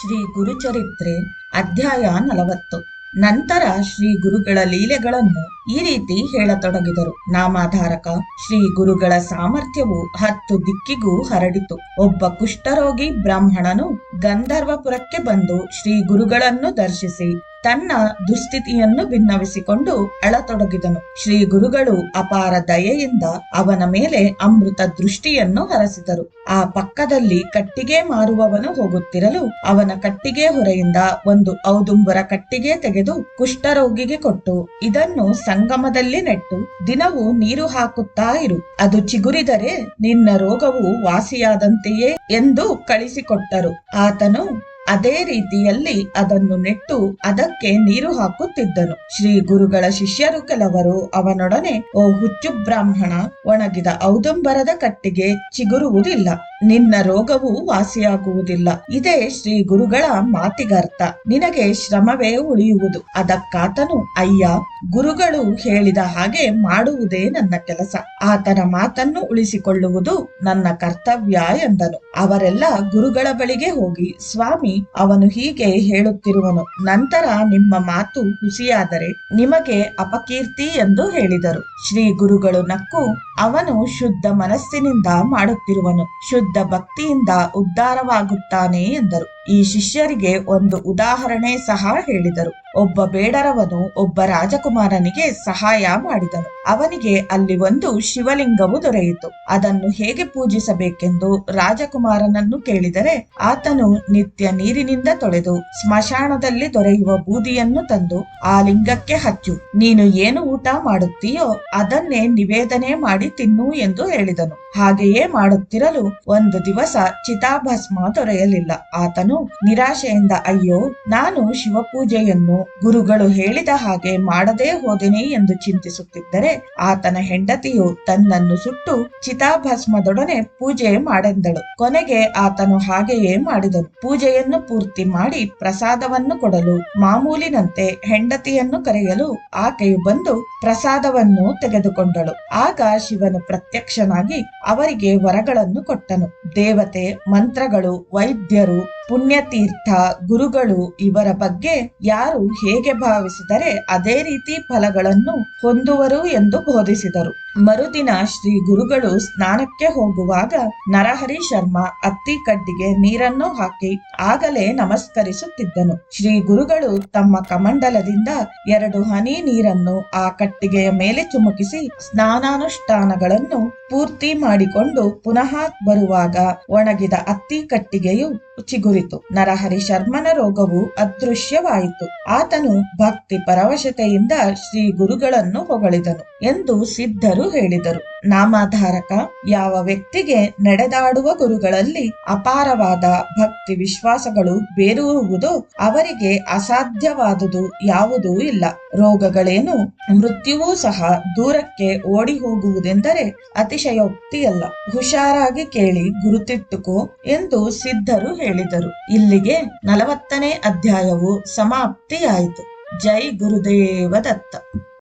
ಶ್ರೀ ಗುರುಚರಿತ್ರೆ ಅಧ್ಯಾಯ ನಲವತ್ತು. ನಂತರ ಶ್ರೀ ಗುರುಗಳ ಲೀಲೆಗಳನ್ನು ಈ ರೀತಿ ಹೇಳತೊಡಗಿದರು. ನಾಮಾಧಾರಕ, ಶ್ರೀ ಗುರುಗಳ ಸಾಮರ್ಥ್ಯವು ಹತ್ತು ದಿಕ್ಕಿಗೂ ಹರಡಿತು. ಒಬ್ಬ ಕುಷ್ಠರೋಗಿ ಬ್ರಾಹ್ಮಣನು ಗಂಧರ್ವಪುರಕ್ಕೆ ಬಂದು ಶ್ರೀ ಗುರುಗಳನ್ನು ದರ್ಶಿಸಿ ತನ್ನ ದುಸ್ಥಿತಿಯನ್ನು ಭಿನ್ನವಿಸಿಕೊಂಡು ಅಳತೊಡಗಿದನು. ಶ್ರೀ ಗುರುಗಳು ಅಪಾರ ದಯೆಯಿಂದ ಅವನ ಮೇಲೆ ಅಮೃತ ದೃಷ್ಟಿಯನ್ನು ಹರಸಿದರು. ಆ ಪಕ್ಕದಲ್ಲಿ ಕಟ್ಟಿಗೆ ಮಾರುವವನು ಹೋಗುತ್ತಿರಲು ಅವನ ಕಟ್ಟಿಗೆ ಹೊರೆಯಿಂದ ಒಂದು ಔದುಂಬರ ಕಟ್ಟಿಗೆ ತೆಗೆದು ಕುಷ್ಠರೋಗಿಗೆ ಕೊಟ್ಟು ಇದನ್ನು ಸಂಗಮದಲ್ಲಿ ನೆಟ್ಟು ದಿನವೂ ನೀರು ಹಾಕುತ್ತಾ ಇರು. ಅದು ಚಿಗುರಿದರೆ ನಿನ್ನ ರೋಗವು ವಾಸಿಯಾದಂತೆಯೇ ಎಂದು ಕಳಿಸಿಕೊಟ್ಟರು. ಆತನು ಅದೇ ರೀತಿಯಲ್ಲಿ ಅದನ್ನು ನೆಟ್ಟು ಅದಕ್ಕೆ ನೀರು ಹಾಕುತ್ತಿದ್ದನು. ಶ್ರೀ ಗುರುಗಳ ಶಿಷ್ಯರು ಕೆಲವರು ಅವನೊಡನೆ, ಓ ಹುಚ್ಚು ಬ್ರಾಹ್ಮಣ, ಒಣಗಿದ ಔದಂಬರದ ಕಟ್ಟಿಗೆ ಚಿಗುರುವುದಿಲ್ಲ. ನಿನ್ನ ರೋಗವು ವಾಸಿಯಾಗುವುದಿಲ್ಲ. ಇದೇ ಶ್ರೀ ಗುರುಗಳ ಮಾತಿಗರ್ಥ. ನಿನಗೆ ಶ್ರಮವೇ ಉಳಿಯುವುದು. ಅದಕ್ಕಾತನು, ಅಯ್ಯ, ಗುರುಗಳು ಹೇಳಿದ ಹಾಗೆ ಮಾಡುವುದೇ ನನ್ನ ಕೆಲಸ. ಆತನ ಮಾತನ್ನು ಉಳಿಸಿಕೊಳ್ಳುವುದು ನನ್ನ ಕರ್ತವ್ಯ ಎಂದನು. ಅವರೆಲ್ಲ ಗುರುಗಳ ಬಳಿಗೆ ಹೋಗಿ, ಸ್ವಾಮಿ, ಅವನು ಹೀಗೆ ಹೇಳುತ್ತಿರುವನು. ನಂತರ ನಿಮ್ಮ ಮಾತು ಹುಸಿಯಾದರೆ ನಿಮಗೆ ಅಪಕೀರ್ತಿ ಎಂದು ಹೇಳಿದರು. ಶ್ರೀ ಗುರುಗಳು ನಕ್ಕು, ಅವನು ಶುದ್ಧ ಮನಸ್ಸಿನಿಂದ ಮಾಡುತ್ತಿರುವನು. ಶುದ್ಧ ಭಕ್ತಿಯಿಂದ ಉದ್ಧಾರವಾಗುತ್ತಾನೆ ಎಂದರು. ಈ ಶಿಷ್ಯರಿಗೆ ಒಂದು ಉದಾಹರಣೆ ಸಹ ಹೇಳಿದರು. ಒಬ್ಬ ಬೇಡರವನು ಒಬ್ಬ ರಾಜಕುಮಾರನಿಗೆ ಸಹಾಯ ಮಾಡಿದನು. ಅವನಿಗೆ ಅಲ್ಲಿ ಒಂದು ಶಿವಲಿಂಗವು ದೊರೆಯಿತು. ಅದನ್ನು ಹೇಗೆ ಪೂಜಿಸಬೇಕೆಂದು ರಾಜಕುಮಾರನನ್ನು ಕೇಳಿದರೆ, ಆತನು ನಿತ್ಯ ನೀರಿನಿಂದ ತೊಳೆದು ಸ್ಮಶಾನದಲ್ಲಿ ದೊರೆಯುವ ಬೂದಿಯನ್ನು ತಂದು ಆ ಲಿಂಗಕ್ಕೆ ಹಚ್ಚು. ನೀನು ಏನು ಊಟ ಮಾಡುತ್ತೀಯೋ ಅದನ್ನೇ ನಿವೇದನೆ ಮಾಡಿ ತಿನ್ನು ಎಂದು ಹೇಳಿದನು. ಹಾಗೆಯೇ ಮಾಡುತ್ತಿರಲು ಒಂದು ದಿವಸ ಚಿತಾಭಸ್ಮ ದೊರೆಯಲಿಲ್ಲ. ಆತನು ನಿರಾಶೆಯಿಂದ ಅಯ್ಯೋ, ನಾನು ಶಿವಪೂಜೆಯನ್ನು ಗುರುಗಳು ಹೇಳಿದ ಹಾಗೆ ಮಾಡದೇ ಹೋದೆನೆ ಎಂದು ಚಿಂತಿಸುತ್ತಿದ್ದರೆ ಆತನ ಹೆಂಡತಿಯು ತನ್ನನ್ನು ಸುಟ್ಟು ಚಿತಾಭಸ್ಮದೊಡನೆ ಪೂಜೆ ಮಾಡೆಂದಳು. ಕೊನೆಗೆ ಆತನು ಹಾಗೆಯೇ ಮಾಡಿದನು. ಪೂಜೆಯನ್ನು ಪೂರ್ತಿ ಮಾಡಿ ಪ್ರಸಾದವನ್ನು ಕೊಡಲು ಮಾಮೂಲಿನಂತೆ ಹೆಂಡತಿಯನ್ನು ಕರೆಯಲು ಆಕೆಯು ಬಂದು ಪ್ರಸಾದವನ್ನು ತೆಗೆದುಕೊಂಡಳು. ಆಗ ಶಿವನು ಪ್ರತ್ಯಕ್ಷನಾಗಿ ಅವರಿಗೆ ವರಗಳನ್ನು ಕೊಟ್ಟನು. ದೇವತೆ, ಮಂತ್ರಗಳು, ವೈದ್ಯರು, ಪುಣ್ಯತೀರ್ಥ, ಗುರುಗಳು ಇವರ ಬಗ್ಗೆ ಯಾರು ಹೇಗೆ ಭಾವಿಸಿದರೆ ಅದೇ ರೀತಿ ಫಲಗಳನ್ನು ಹೊಂದುವರು ಎಂದು ಬೋಧಿಸಿದರು. ಮರುದಿನ ಶ್ರೀ ಗುರುಗಳು ಸ್ನಾನಕ್ಕೆ ಹೋಗುವಾಗ ನರಹರಿ ಶರ್ಮ ಅತ್ತಿ ಕಡ್ಡಿಗೆ ನೀರನ್ನು ಹಾಕಿ ಆಗಲೇ ನಮಸ್ಕರಿಸುತ್ತಿದ್ದನು. ಶ್ರೀ ಗುರುಗಳು ತಮ್ಮ ಕಮಂಡಲದಿಂದ ಎರಡು ಹನಿ ನೀರನ್ನು ಆ ಕಟ್ಟಿಗೆಯ ಮೇಲೆ ಚುಮುಕಿಸಿ ಸ್ನಾನಾನುಷ್ಠಾನಗಳನ್ನು ಪೂರ್ತಿ ಮಾಡಿಕೊಂಡು ಪುನಃ ಬರುವಾಗ ಒಣಗಿದ ಅತ್ತಿ ಕಟ್ಟಿಗೆಯು ಚಿಗುರಿತು ನರಹರಿ ಶರ್ಮನ ರೋಗವು ಅದೃಶ್ಯವಾಯಿತು. ಆತನು ಭಕ್ತಿ ಪರವಶತೆಯಿಂದ ಶ್ರೀ ಗುರುಗಳನ್ನು ಹೊಗಳಿದನು ಎಂದು ಸಿದ್ಧರು ಹೇಳಿದರು. ನಾಮಾಧಾರಕ, ಯಾವ ವ್ಯಕ್ತಿಗೆ ನಡೆದಾಡುವ ಗುರುಗಳಲ್ಲಿ ಅಪಾರವಾದ ಭಕ್ತಿ ವಿಶ್ವಾಸಗಳು ಬೇರೂರುವುದು ಅವರಿಗೆ ಅಸಾಧ್ಯವಾದುದು ಯಾವುದೂ ಇಲ್ಲ. ರೋಗಗಳೇನು ಮೃತ್ಯುವೂ ಸಹ ದೂರಕ್ಕೆ ಓಡಿ ಹೋಗುವುದೆಂದರೆ ಅತಿಶಯೋಕ್ತಿಯಲ್ಲ. ಹುಷಾರಾಗಿ ಕೇಳಿ ಗುರುತಿಟ್ಟುಕೋ ಎಂದು ಸಿದ್ಧರು ಹೇಳಿದರು. ಇಲ್ಲಿಗೆ ನಲವತ್ತನೇ ಅಧ್ಯಾಯವು ಸಮಾಪ್ತಿಯಾಯಿತು. ಜೈ ಗುರುದೇವ ದತ್ತ